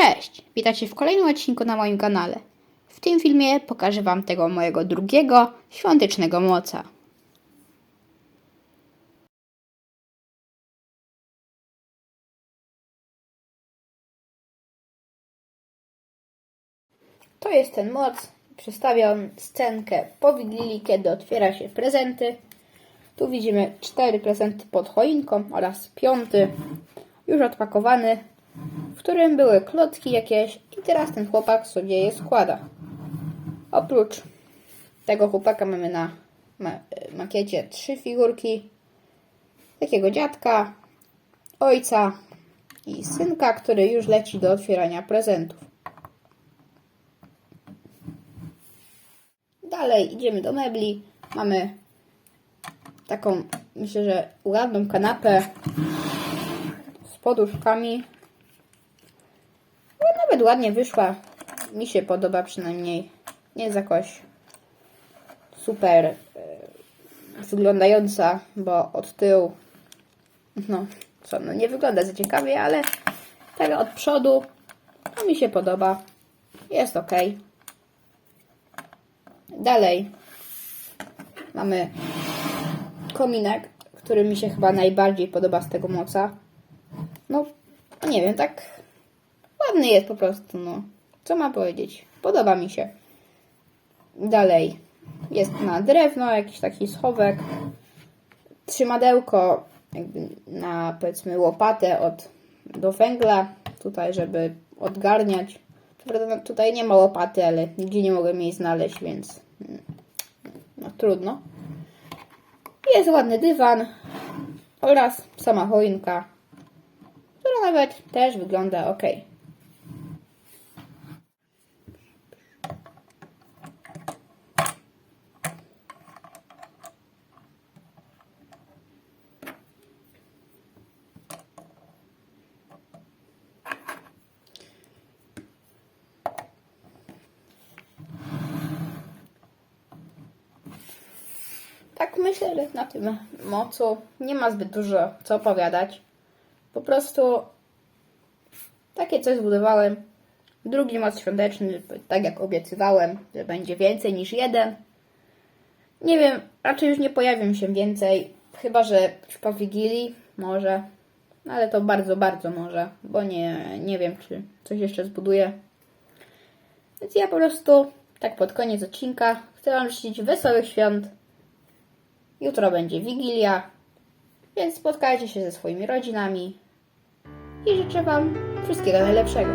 Cześć, witajcie w kolejnym odcinku na moim kanale. W tym filmie pokażę Wam tego mojego drugiego świątecznego moca. To jest ten moc. Przedstawiam scenkę po Wigilii, kiedy otwiera się prezenty. Tu widzimy cztery prezenty pod choinką oraz piąty już odpakowany, w którym były klocki jakieś i teraz ten chłopak sobie je składa. Oprócz tego chłopaka mamy na ma- makiecie trzy figurki. Takiego dziadka, ojca i synka, który już leci do otwierania prezentów. Dalej idziemy do mebli. Mamy taką, myślę, że ładną kanapę z poduszkami. No, nawet ładnie wyszła. Mi się podoba przynajmniej. Nie jest jakoś super e, wyglądająca, bo od tyłu no co, no nie wygląda za ciekawie, ale tak od przodu no, mi się podoba. Jest ok. Dalej mamy kominek, który mi się chyba najbardziej podoba z tego moca. No, nie wiem, tak ładny jest po prostu, no. Co mam powiedzieć? Podoba mi się. Dalej jest na drewno, jakiś taki schowek. Trzymadełko jakby na powiedzmy łopatę od, do węgla, tutaj żeby odgarniać. No, tutaj nie ma łopaty, ale nigdzie nie mogłem jej znaleźć, więc mm, no trudno. Jest ładny dywan oraz sama choinka, która nawet też wygląda ok. Tak myślę, że na tym mocu nie ma zbyt dużo co opowiadać. Po prostu takie coś zbudowałem. Drugi moc świąteczny, tak jak obiecywałem, że będzie więcej niż jeden. Nie wiem, raczej już nie pojawią się więcej, chyba że po Wigilii może. Ale to bardzo, bardzo może, bo nie, nie wiem, czy coś jeszcze zbuduję. Więc ja po prostu, tak pod koniec odcinka, chcę Wam życzyć wesołych świąt. Jutro będzie Wigilia, więc spotkajcie się ze swoimi rodzinami i życzę Wam wszystkiego najlepszego.